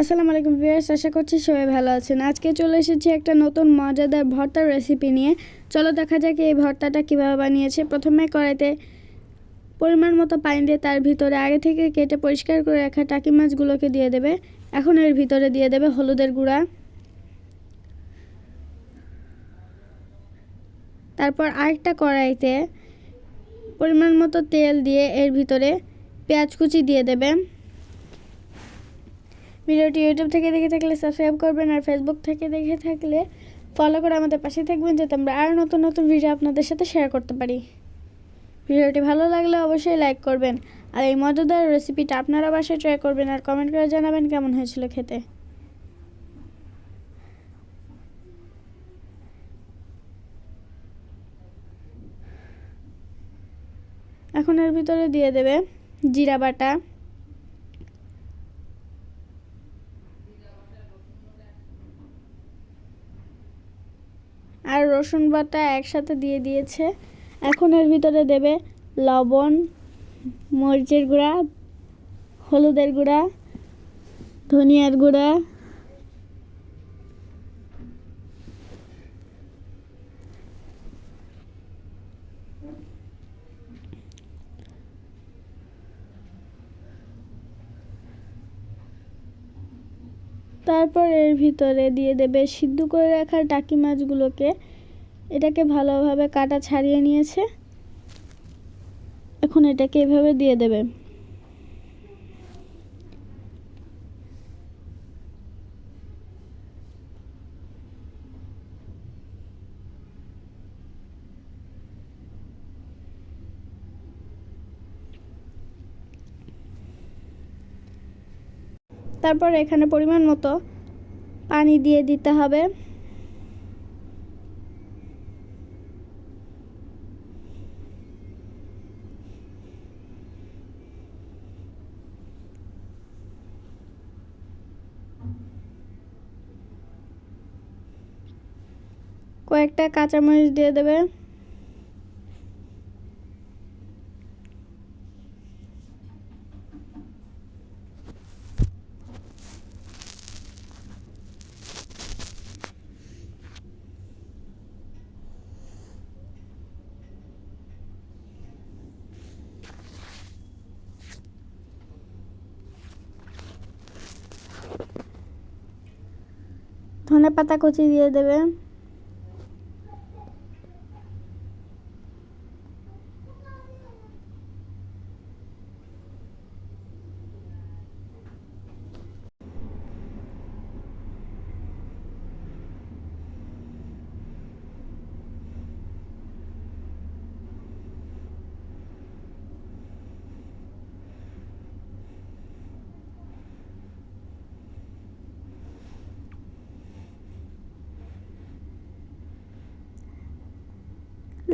আসসালামু আলাইকুম ভিউয়ার্স, আশা করছি সবাই ভালো আছেন। আজকে চলে এসেছি একটা নতুন মজাদার ভর্তার রেসিপি নিয়ে। চলো দেখা যাক এই ভর্তাটা কীভাবে বানিয়েছে। প্রথমে কড়াইতে পরিমাণ মতো পানি দিয়ে তার ভিতরে আগে থেকে কেটে পরিষ্কার করে রাখা টাকি মাছগুলোকে দিয়ে দেবে। এখন এর ভিতরে দিয়ে দেবে হলুদের গুঁড়া। তারপর আরেকটা কড়াইতে পরিমাণ মতো তেল দিয়ে এর ভিতরে পেঁয়াজ কুচি দিয়ে দেবে। ভিডিওটি ইউটিউব থেকে দেখে থাকলে সাবস্ক্রাইব করবেন আর ফেসবুক থেকে দেখে থাকলে ফলো করে আমাদের পাশে থাকবেন যাতে আমরা আরও নতুন নতুন ভিডিও আপনাদের সাথে শেয়ার করতে পারি। ভিডিওটি ভালো লাগলে অবশ্যই লাইক করবেন আর এই মজাদার রেসিপিটা আপনারা বাসায় ট্রাই করবেন আর কমেন্ট করে জানাবেন কেমন হয়েছিল খেতে। এখন এর ভিতরে দিয়ে দেবে জিরা বাটা আর রসুন বাটা একসাথে দিয়ে দিয়েছে। এখন এর ভিতরে দেবে লবণ, মরিচের গুঁড়া, হলুদের গুঁড়া, ধনিয়ার গুঁড়া, তারপর এর ভিতরে দিয়ে দেবে সিদ্ধ করে রাখার টাকি মাছগুলোকে। এটাকে ভালোভাবে কাটা ছাড়িয়ে নিয়েছে। এখন এটাকে এভাবে দিয়ে দেবে। তারপর এখানে পরিমাণ মতো পানি দিয়ে দিতে হবে। কয়েকটা কাঁচামরিচ দিয়ে দেবে। ধনে পাতা কুচি দিয়ে দেবে।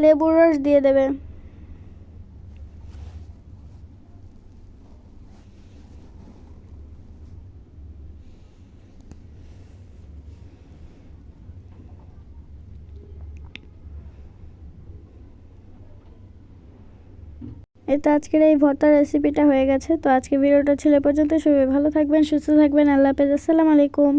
লেবুর রস দিয়ে দেবে। এই তো আজকের এই ভর্তার রেসিপিটা হয়ে গেছে। তো আজকে ভিডিওটা ছিল পর্যন্ত সবাই ভালো থাকবেন, সুস্থ থাকবেন। আল্লাহ হাফেজ। আসসালামু আলাইকুম।